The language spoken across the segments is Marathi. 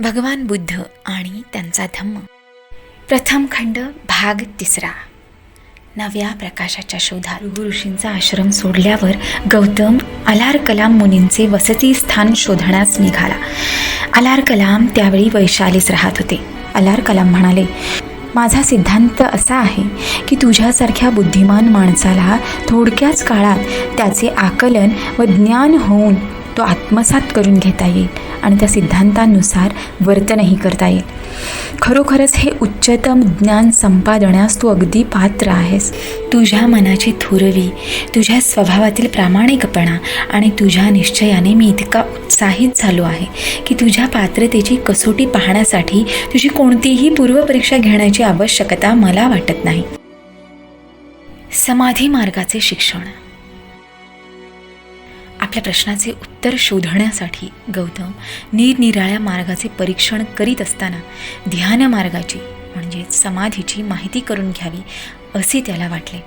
भगवान बुद्ध आणि त्यांचा धम्म. प्रथम खंड भाग तिसरा. नव्या प्रकाशाच्या शोधात ऋषींचा आश्रम सोडल्यावर गौतम अलार कलाम मुनींचे वसती स्थान शोधण्यास निघाला. अलार कलाम त्यावेळी वैशालीच राहत होते. अलार कलाम म्हणाले माझा सिद्धांत असा आहे की तुझ्यासारख्या बुद्धिमान माणसाला थोडक्याच काळात त्याचे आकलन व ज्ञान होऊन तो आत्मसात करून घेता येईल आणि त्या सिद्धांतानुसार वर्तनही करता येईल. खरोखरच हे उच्चतम ज्ञान संपादण्यास तू अगदी पात्र आहेस. तुझ्या मनाची थुरवी तुझ्या स्वभावातील प्रामाणिकपणा आणि तुझ्या निश्चयाने मी इतका उत्साहित झालो आहे की तुझ्या पात्रतेची कसोटी पाहण्यासाठी तुझी कोणतीही पूर्वपरीक्षा घेण्याची आवश्यकता मला वाटत नाही. समाधी मार्गाचे शिक्षण. आपल्या प्रश्नाचे उत्तर उत्तर शोधण्यासाठी गौतम निरनिराळ्या मार्गाचे परीक्षण करीत असताना ध्यान मार्गाची म्हणजेच समाधीची माहिती करून घ्यावी असे त्याला वाटले.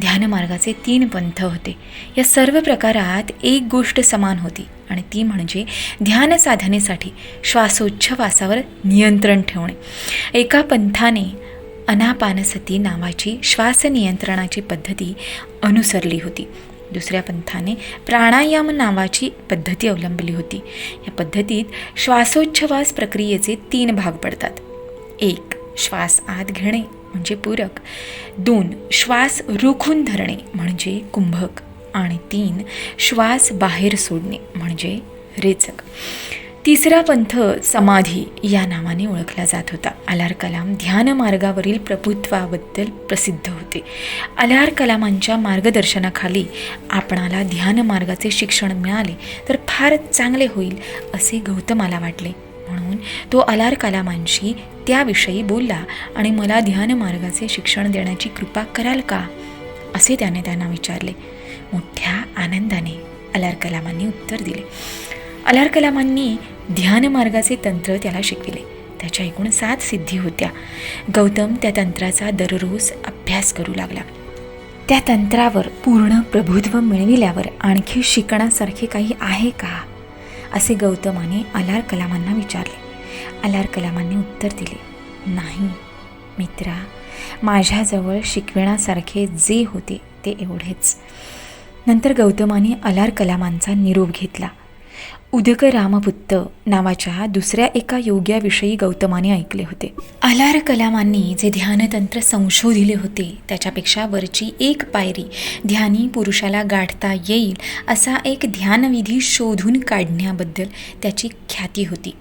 ध्यानमार्गाचे तीन पंथ होते. या सर्व प्रकारात एक गोष्ट समान होती आणि ती म्हणजे ध्यान साधनेसाठी श्वासोच्छवासावर नियंत्रण ठेवणे. एका पंथाने अनापानसती नावाची श्वास नियंत्रणाची पद्धती अनुसरली होती. दुसऱ्या पंथाने प्राणायाम नावाची पद्धती अवलंबली होती. या पद्धतीत श्वासोच्छवास प्रक्रियेचे तीन भाग पडतात. एक श्वास आत घेणे म्हणजे पूरक. दोन श्वास रोखून धरणे म्हणजे कुंभक. आणि तीन श्वास बाहेर सोडणे म्हणजे रेचक. तिसरा पंथ समाधी या नावाने ओळखला जात होता. अलार कलाम ध्यान मार्गावरील प्रभुत्वाबद्दल प्रसिद्ध होते. अलार कलामांच्या मार्गदर्शनाखाली आपणाला ध्यान मार्गाचे शिक्षण मिळाले तर फार चांगले होईल असे गौतमाला वाटले. म्हणून तो अलार कलामांशी त्याविषयी बोलला आणि मला ध्यान मार्गाचे शिक्षण देण्याची कृपा कराल का? असे त्याने त्यांना विचारले. मोठ्या आनंदाने अलार कलामांनी उत्तर दिले. अलार कलामांनी ध्यान मार्गाचे तंत्र त्याला शिकविले. त्याच्या एकूण सात सिद्धी होत्या. गौतम त्या तंत्राचा दररोज अभ्यास करू लागला. त्या तंत्रावर पूर्ण प्रभुत्व मिळविल्यावर आणखी शिकण्यासारखे काही आहे का? असे गौतमाने अलार कलामांना विचारले. अलार कलामांनी उत्तर दिले नाही मित्रा माझ्याजवळ शिकविण्यासारखे जे होते ते एवढेच. नंतर गौतमाने अलार कलामांचा निरोप घेतला. उदक रामपुत्त नावाच्या दुसऱ्या एका योग्याविषयी गौतमाने ऐकले होते. आलार कलामांनी जे ध्यानतंत्र संशोधिले होते त्याच्यापेक्षा वरची एक पायरी ध्यानी पुरुषाला गाठता येईल असा एक ध्यानविधी शोधून काढण्याबद्दल त्याची ख्याती होती.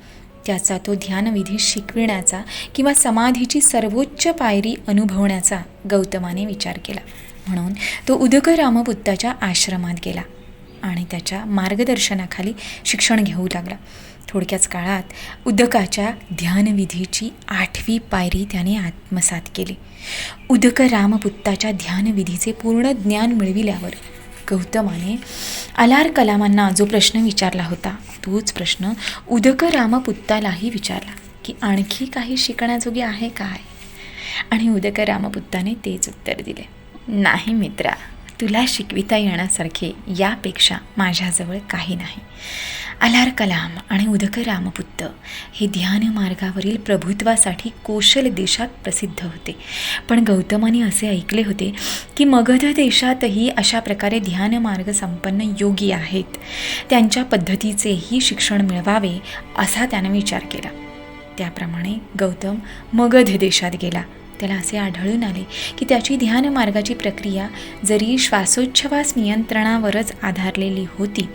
त्याचा तो ध्यानविधी शिकविण्याचा किंवा समाधीची सर्वोच्च पायरी अनुभवण्याचा गौतमाने विचार केला. म्हणून तो उदक रामपुत्ताच्या आश्रमात गेला. आणि त्याच्या मार्गदर्शनाखाली शिक्षण घेऊ लागला. थोडक्याच काळात उदकाच्या ध्यानविधीची आठवी पायरी त्याने आत्मसात केली. उदक रामपुत्ताच्या ध्यानविधीचे पूर्ण ज्ञान मिळविल्यावर गौतमाने अलार कलामांना जो प्रश्न विचारला होता तोच प्रश्न उदक रामपुत्तालाही विचारला की आणखी काही शिकण्याजोगे आहे काय? आणि उदक रामपुत्ताने तेच उत्तर दिले. नाही मित्रा तुला शिकविता येण्यासारखे यापेक्षा माझ्याजवळ काही नाही. अलार कलाम आणि उदक रामपुत्त हे ध्यान मार्गावरील प्रभुत्वासाठी कोशल देशात प्रसिद्ध होते. पण गौतमाने असे ऐकले होते की मगध देशातही अशा प्रकारे ध्यान मार्ग संपन्न योगी आहेत. त्यांच्या पद्धतीचेही शिक्षण मिळवावे असा त्याने विचार केला. त्याप्रमाणे गौतम मगध देशात गेला. त्याला असे आढळून आले की त्याची ध्यान मार्गाची प्रक्रिया जरी श्वासोच्छवास नियंत्रणावरच आधारलेली होती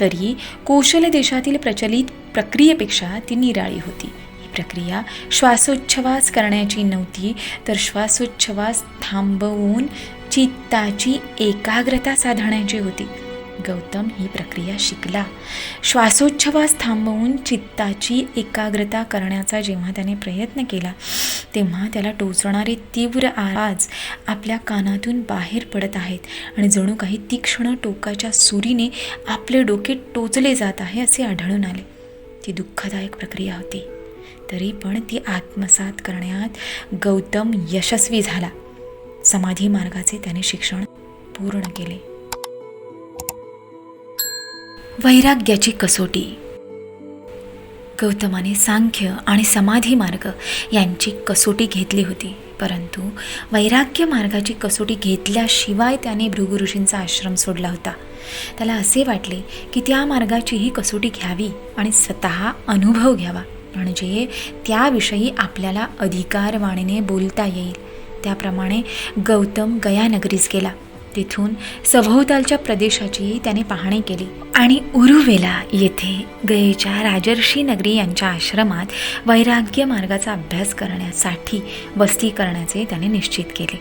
तरी कौशल देशातील प्रचलित प्रक्रियेपेक्षा ती निराळी होती. ही प्रक्रिया श्वासोच्छवास करण्याची नव्हती तर श्वासोच्छवास थांबवून चित्ताची एकाग्रता साधण्याची होती. गौतम ही प्रक्रिया शिकला. श्वासोच्छवास थांबवून चित्ताची एकाग्रता करण्याचा जेव्हा त्याने प्रयत्न केला तेव्हा त्याला टोचणारे तीव्र आवाज आपल्या कानातून बाहेर पडत आहेत आणि जणू काही तीक्ष्ण टोकाच्या सुरीने आपले डोके टोचले जात आहे असे आढळून आले. ती दुःखदायक प्रक्रिया होती. तरी पण ती आत्मसात करण्यात गौतम यशस्वी झाला. समाधी मार्गाचे त्याने शिक्षण पूर्ण केले. वैराग्याची कसोटी. गौतमाने सांख्य आणि समाधी मार्ग यांची कसोटी घेतली होती. परंतु वैराग्य मार्गाची कसोटी घेतल्याशिवाय त्याने भृगुऋषींचा आश्रम सोडला होता. त्याला असे वाटले की त्या मार्गाचीही कसोटी घ्यावी आणि स्वतः अनुभव घ्यावा. म्हणजे त्याविषयी आपल्याला अधिकारवाणीने बोलता येईल. त्याप्रमाणे गौतम गयानगरीस गेला. तिथून सभोवतालच्या प्रदेशाची त्याने पाहणी केली. आणि उरुवेला येथे गयेच्या राजर्षी नगरी यांच्या आश्रमात वैराग्य मार्गाचा अभ्यास करण्यासाठी वस्ती करण्याचे त्याने निश्चित केले.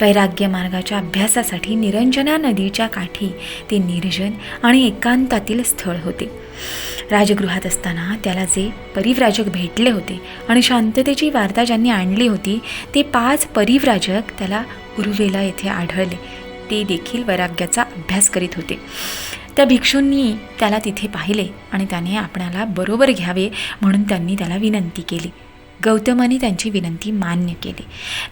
वैराग्य मार्गाच्या अभ्यासासाठी निरंजना नदीच्या काठी ते निर्जन आणि एकांतातील स्थळ होते. राजगृहात असताना त्याला जे परिव्राजक भेटले होते आणि शांततेची वार्ता ज्यांनी आणली होती ते पाच परिव्राजक त्याला उरुवेला येथे आढळले. ते देखील वैराग्याचा अभ्यास करीत होते. त्या भिक्षूंनी त्याला तिथे पाहिले आणि त्याने आपणाला बरोबर घ्यावे म्हणून त्यांनी त्याला विनंती केली. गौतमाने त्यांची विनंती मान्य केली.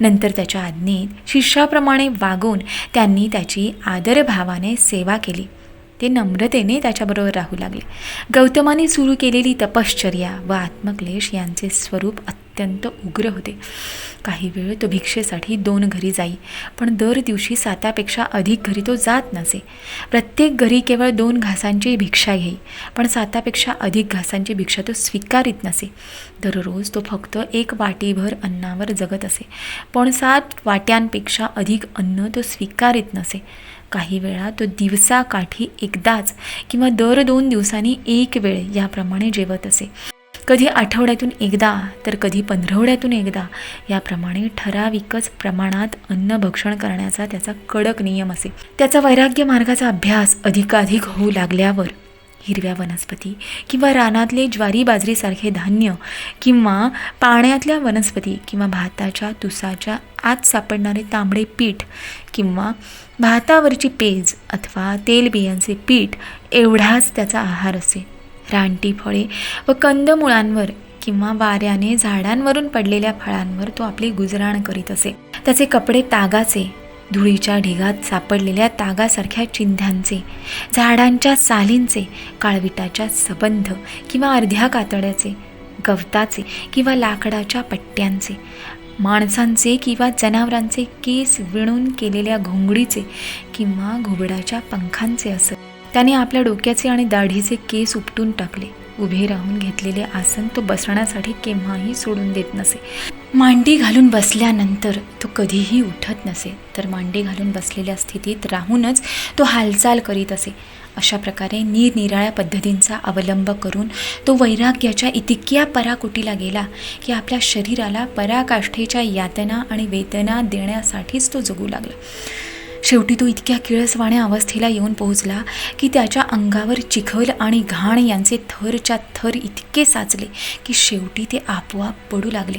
नंतर त्याच्या आज्ञेत शिष्याप्रमाणे वागून त्यांनी त्याची आदरभावाने सेवा केली. ते नम्रतेने त्याच्याबरोबर राहू लागले. गौतमाने सुरू केलेली तपश्चर्या व आत्मक्लेश यांचे स्वरूप अत्यंत उग्र होते. काही वेळ तो भिक्षेसाठी दोन घरी जाई पण दर दिवशी सातापेक्षा अधिक घरी तो जात नसे. प्रत्येक घरी केवळ दोन घासांची भिक्षा घेई पण सातापेक्षा अधिक घासांची भिक्षा तो स्वीकारित नसे. दररोज तो फक्त एक वाटीभर अन्नावर जगत असे पण सात वाट्यांपेक्षा अधिक अन्न तो स्वीकारित नसे. काही वेळा तो दिवसाकाठी एकदाच किंवा दर दोन दिवसांनी एक वेळ याप्रमाणे जेवत असे. कधी आठवड्यातून एकदा तर कधी पंधरवड्यातून एकदा. याप्रमाणे ठराविकच प्रमाणात अन्न भक्षण करण्याचा त्याचा कडक नियम असे. त्याचा वैराग्य मार्गाचा अभ्यास अधिकाधिक होऊ लागल्यावर हिरव्या वनस्पती किंवा रानातले ज्वारी बाजरीसारखे धान्य किंवा पाण्यातल्या वनस्पती किंवा भाताच्या तुसाच्या आत सापडणारे तांबडे पीठ किंवा भातावरची पेज अथवा तेलबियांचे पीठ एवढाच त्याचा आहार असे. रानटी फळे व कंदमुळांवर किंवा वाऱ्याने झाडांवरून पडलेल्या फळांवर तो आपली गुजराण करीत असे. त्याचे कपडे तागाचे धुळीच्या ढिगात सापडलेल्या तागासारख्या चिंध्यांचे झाडांच्या सालींचे काळविटाच्या सबंध किंवा अर्ध्या कातड्याचे गवताचे किंवा लाकडाच्या पट्ट्यांचे माणसांचे किंवा जनावरांचे केस विणून केलेल्या घोंगडीचे किंवा घुबडाच्या पंखांचे असत त्याने आपल्या डोक्याचे आणि दाढीचे केस उपटून टाकले. उभे राहून घेतलेले आसन तो बसण्यासाठी केव्हाही सोडून देत नसे. मांडी घालून बसल्यानंतर तो कधीही उठत नसे. तर मांडी घालून बसलेल्या स्थितीत राहूनच तो हालचाल करीत असे. अशा प्रकारे निरनिराळ्या पद्धतींचा अवलंब करून तो वैराग्याच्या इतक्या पराकोटीला गेला की आपल्या शरीराला पराकाष्ठेच्या यातना आणि वेदना देण्यासाठीच तो जगू लागला. शेवटी तो इतक्या किळसवाण्या अवस्थेला येऊन पोहोचला की त्याच्या अंगावर चिखल आणि घाण यांचे थरच्या थर इतके साचले की शेवटी ते आपोआप पडू लागले.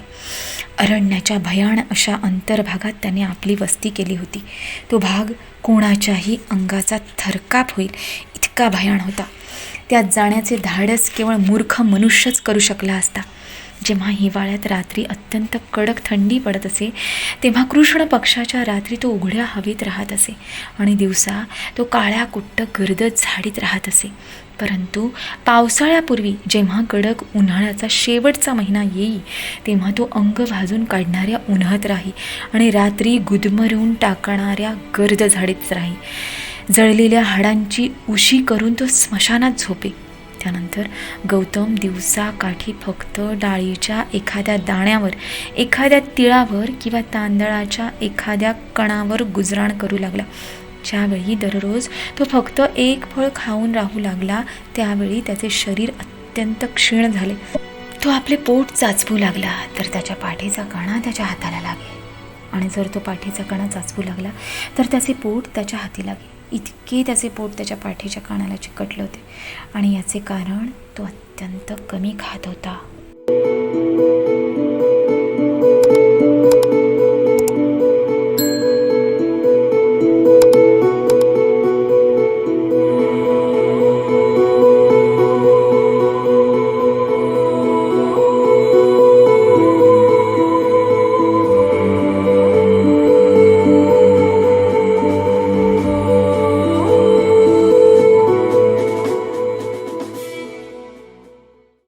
अरण्याच्या भयाण अशा अंतर्भागात त्याने आपली वस्ती केली होती. तो भाग कोणाच्याही अंगाचा थरकाप होईल इतका भयाण होता. त्यात जाण्याचे धाडस केवळ मूर्ख मनुष्यच करू शकला असता. जेव्हा हिवाळ्यात रात्री अत्यंत कडक थंडी पडत असे तेव्हा कृष्ण पक्षाच्या रात्री तो उघड्या हवेत राहत असे आणि दिवसा तो काळ्या कुट्ट गर्दत झाडीत राहत असे. परंतु पावसाळ्यापूर्वी जेव्हा कडक उन्हाळ्याचा शेवटचा महिना येई तेव्हा तो अंग भाजून काढणाऱ्या उन्हात राही आणि रात्री गुदमरून टाकणाऱ्या गर्द झाडीत राही. जळलेल्या हाडांची उशी करून तो स्मशानात झोपे. त्यानंतर गौतम दिवसा काठी फक्त डाळीच्या एखाद्या दाण्यावर एखाद्या तिळावर किंवा तांदळाच्या एखाद्या कणावर गुजराण करू लागला. ज्यावेळी दररोज तो फक्त एक फळ खाऊन राहू लागला त्यावेळी त्याचे शरीर अत्यंत क्षीण झाले. तो आपले पोट चाचपू लागला तर त्याच्या पाठीचा कणा त्याच्या हाताला लागे आणि जर तो पाठीचा कणा चाचपू लागला तर त्याचे पोट त्याच्या हाती लागे इतके त्याचे पोट त्याच्या पाठीच्या कानाला चिकटले होते. आणि याचे कारण तो अत्यंत कमी खात होता.